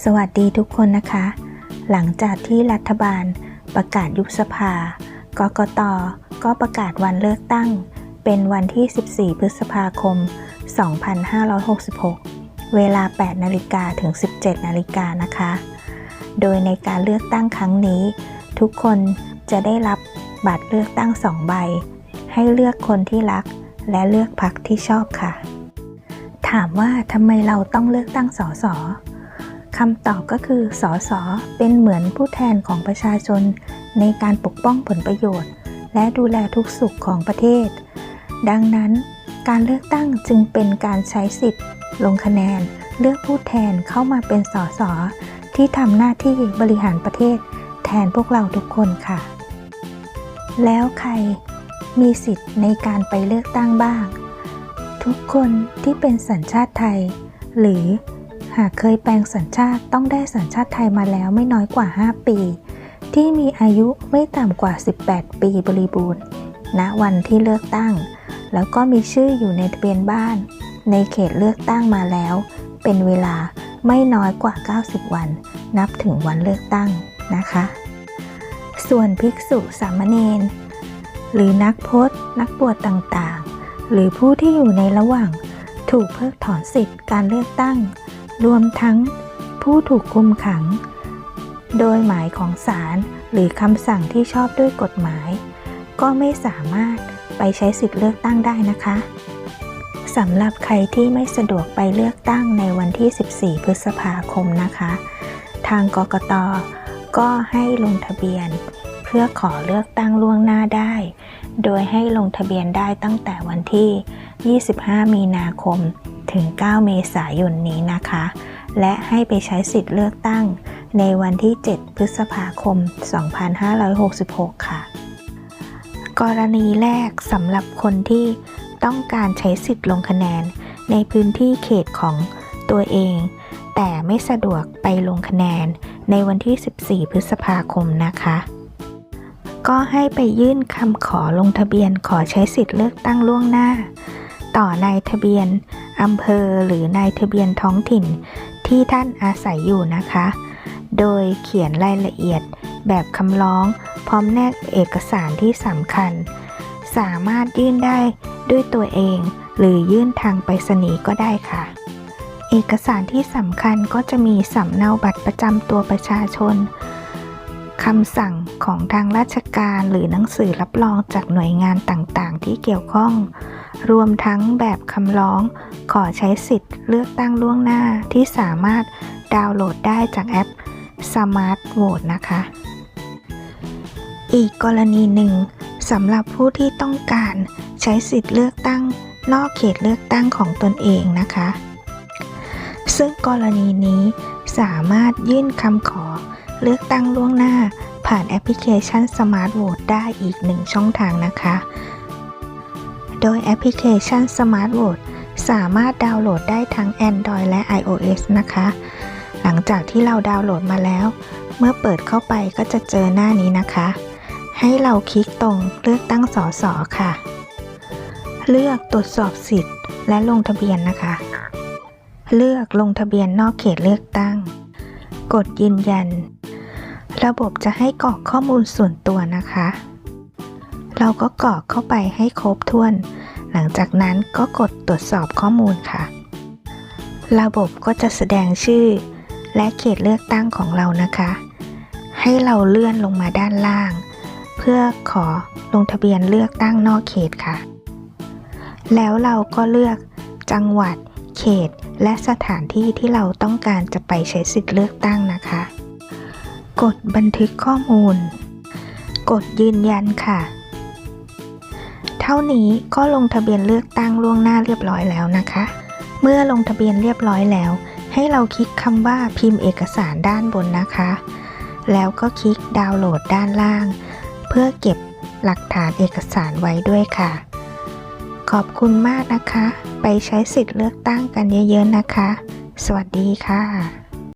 สวัสดีทุกคนนะคะ หลังจากที่รัฐบาลประกาศยุบสภากกตก็ประกาศวันเลือกตั้ง เป็นวันที่ 14 พฤษภาคม 2566 เวลา 8 นาฬิกาถึง 17 นาฬิกานะคะ โดยในการเลือกตั้งครั้งนี้ ทุกคนจะได้รับบัตรเลือกตั้ง 2 ใบ ให้เลือกคนที่รักและเลือกพรรคที่ชอบค่ะ ถามว่าทำไมเราต้องเลือกตั้งสสำตอบก็คือ สส เป็นเหมือนผู้แทนของประชาชน ในการปกป้องผลประโยชน์ และดูแลทุกสุขของประเทศ ดังนั้น การเลือกตั้งจึงเป็นการใช้สิทธิ์ ลงคะแนน เลือกผู้แทนเข้ามาเป็นสส ที่ทำหน้าที่บริหารประเทศ แทนพวกเราทุกคนค่ะ แล้วใครมีสิทธิ์ในการไปเลือกตั้งบ้าง ทุกคนที่เป็นสัญชาติไทย หรือ หากเคยแปลงสัญชาติต้องได้สัญชาติไทยมาแล้วไม่น้อยกว่า 5 ปี ที่มีอายุไม่ต่ำกว่า 18 ปีบริบูรณ์ ณวันที่เลือกตั้ง แล้วก็มีชื่ออยู่ในทะเบียนบ้าน ในเขตเลือกตั้งมาแล้ว เป็นเวลาไม่น้อยกว่า 90 วัน นับถึงวันเลือกตั้งนะคะ ส่วนภิกษุสามเณรหรือนักพจน์ นักบวชต่างๆ หรือผู้ที่อยู่ในระหว่างถูกเพิกถอนสิทธิ์การเลือกตั้ง รวมทั้งผู้ถูกคุมขัง โดยหมายของศาลหรือคำสั่งที่ชอบด้วยกฎหมาย ก็ไม่สามารถไปใช้สิทธิ์เลือกตั้งได้นะคะสำหรับใครที่ไม่สะดวกไปเลือกตั้งในวันที่ 14 พฤษภาคมนะคะ ทางกกตก็ให้ลงทะเบียน เพื่อขอเลือกตั้งล่วงหน้าได้ โดยให้ลงทะเบียนได้ตั้งแต่วันที่ 25 มีนาคม ถึง 9 เมษายนนี้นะคะ และให้ไปใช้สิทธิ์เลือกตั้งในวันที่ 7 พฤษภาคม 2566 ค่ะ กรณีแรกสำหรับคนที่ต้องการใช้สิทธิ์ลงคะแนนในพื้นที่เขตของตัวเอง แต่ไม่สะดวกไปลงคะแนนในวันที่ 14 พฤษภาคมนะคะ ก็ให้ไปยื่นคำขอลงทะเบียนขอใช้สิทธิ์เลือกตั้งล่วงหน้า ต่อนายทะเบียน อำเภอหรือนายทะเบียนท้องถิ่นที่ท่านอาศัยอยู่นะคะ โดยเขียนรายละเอียดแบบคำร้อง พร้อมแนบเอกสารที่สำคัญ สามารถยื่นได้ด้วยตัวเอง หรือยื่นทางไปรษณีย์ก็ได้ค่ะ เอกสารที่สำคัญก็จะมีสำเนาบัตรประจำตัวประชาชนคำสั่งของทางราชการหรือหนังสือรับรองจากหน่วยงานต่างๆ ที่เกี่ยวข้อง รวมทั้งแบบคำร้อง ขอใช้สิทธิ์เลือกตั้งล่วงหน้าที่สามารถดาวน์โหลดได้จากแอป Smart Vote นะคะ อีกกรณีหนึ่งสำหรับผู้ที่ต้องการใช้สิทธิ์เลือกตั้งนอกเขตเลือกตั้งของตนเองนะคะ ซึ่งกรณีนี้สามารถยื่นคำขอเลือกตั้งล่วงหน้าผ่านแอปพลิเคชัน Smart Vote ได้อีกหนึ่งช่องทางนะคะ โดยแอปพลิเคชัน Smart Vote สามารถดาวน์โหลดได้ทั้ง Android และ iOS นะคะ หลังจากที่เราดาวน์โหลดมาแล้ว เมื่อเปิดเข้าไปก็จะเจอหน้านี้นะคะ ให้เราคลิกตรงเลือกตั้งสสค่ะ เลือกตรวจสอบสิทธิ์ และลงทะเบียนนะคะ เลือกลงทะเบียนนอกเขตเลือกตั้ง กดยืนยัน ระบบจะให้กรอกข้อมูลส่วนตัวนะคะ เราก็กรอกเข้าไปให้ครบถ้วน หลังจากนั้นก็กดตรวจสอบข้อมูลค่ะ ระบบก็จะแสดงชื่อ และเขตเลือกตั้งของเรานะคะ ให้เราเลื่อนลงมาด้านล่าง เพื่อขอลงทะเบียนเลือกตั้งนอกเขตค่ะ แล้วเราก็เลือกจังหวัด เขต และสถานที่ที่เราต้องการจะไปใช้สิทธิ์เลือกตั้งนะคะ กดบันทึกข้อมูล กดยืนยันค่ะ เท่านี้ก็ลงทะเบียนเลือกตั้งล่วงหน้าเรียบร้อยแล้วนะคะ เมื่อลงทะเบียนเรียบร้อยแล้ว ให้เราคลิกคำว่าพิมพ์เอกสารด้านบนนะคะ แล้วก็คลิกดาวน์โหลดด้านล่าง เพื่อเก็บหลักฐานเอกสารไว้ด้วยค่ะ ขอบคุณมากนะคะ ไปใช้สิทธิ์เลือกตั้งกันเยอะๆนะคะ สวัสดีค่ะ